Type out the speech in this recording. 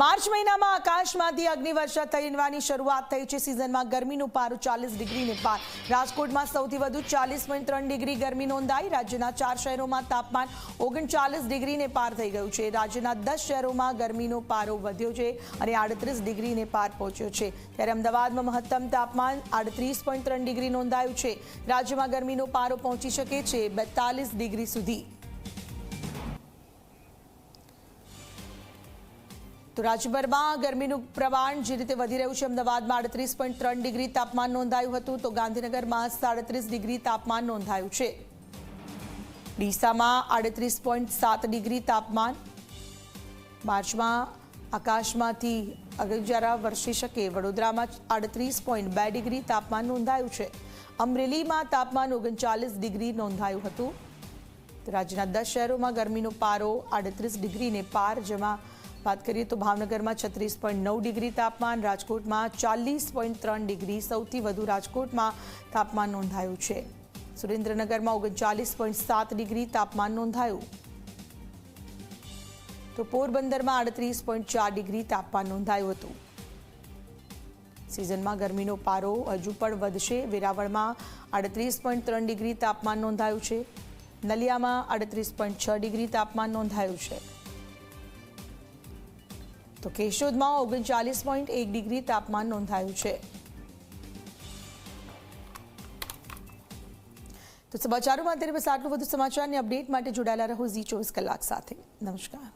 March મહિનામાં આકાશમાંથી અગ્નિવર્ષા થઈવાની શરૂઆત થઈ છે. સિઝનમાં ગરમીનું પારું ચાલીસ ડિગ્રીને પાર. રાજકોટમાં સૌથી વધુ ચાલીસ પોઈન્ટ ત્રણ ડિગ્રી ગરમી નોંધાઈ. રાજ્યના ચાર શહેરોમાં તાપમાન ઓગણચાલીસ ડિગ્રીને પાર થઈ ગયું છે. રાજ્યના દસ શહેરોમાં ગરમીનો પારો વધ્યો છે અને આડત્રીસ ડિગ્રીને પાર પહોંચ્યો છે. ત્યારે અમદાવાદમાં મહત્તમ તાપમાન આડત્રીસ પોઈન્ટ ત્રણ ડિગ્રી નોંધાયું છે. રાજ્યમાં ગરમીનો પારો પહોંચી શકે છે બેતાલીસ ડિગ્રી સુધી. તો રાજ્યભરમાં ગરમીનું પ્રમાણ જે રીતે વધી રહ્યું છે, અમદાવાદમાં આડત્રીસ પોઈન્ટ ત્રણ ડિગ્રી તાપમાન નોંધાયું હતું, તો ગાંધીનગરમાં સાડત્રીસ ડિગ્રી તાપમાન નોંધાયું છે. ડીસામાં આડત્રીસ પોઈન્ટ સાત ડિગ્રી તાપમાન. માર્ચમાં આકાશમાંથી અગજારા વરસી શકે, વડોદરામાં આડત્રીસ પોઈન્ટ બે ડિગ્રી તાપમાન નોંધાયું છે. અમરેલીમાં તાપમાન ઓગણચાલીસ ડિગ્રી નોંધાયું હતું. રાજ્યના દસ શહેરોમાં ગરમીનો પારો આડત્રીસ ડિગ્રીને પાર, જેમાં વાત કરીએ તો ભાવનગરમાં છત્રીસ પોઈન્ટ નવ ડિગ્રી તાપમાન, રાજકોટમાં ચાલીસ પોઈન્ટ ત્રણ ડિગ્રી, સૌથી વધુ રાજકોટમાં તાપમાન નોંધાયું છે. સુરેન્દ્રનગરમાં ઓગણચાલીસ પોઈન્ટ સાત ડિગ્રી તાપમાન નોંધાયું. તો પોરબંદરમાં આડત્રીસ પોઈન્ટ ચાર ડિગ્રી તાપમાન નોંધાયું હતું. સિઝનમાં ગરમીનો પારો હજુ પણ વધશે. વેરાવળમાં આડત્રીસ પોઈન્ટ ત્રણ ડિગ્રી તાપમાન નોંધાયું છે. નલિયામાં આડત્રીસ પોઈન્ટ છ ડિગ્રી તાપમાન નોંધાયું છે. તો કેશોદમાં ઓગણચાલીસ પોઈન્ટ એક ડિગ્રી તાપમાન નોંધાયું છે. તો સમાચારોમાં અત્યારે બસ આટલું વધુ સમાચારની અપડેટ માટે જોડાયેલા રહો ઝી ચોવીસ કલાક સાથે. નમસ્કાર.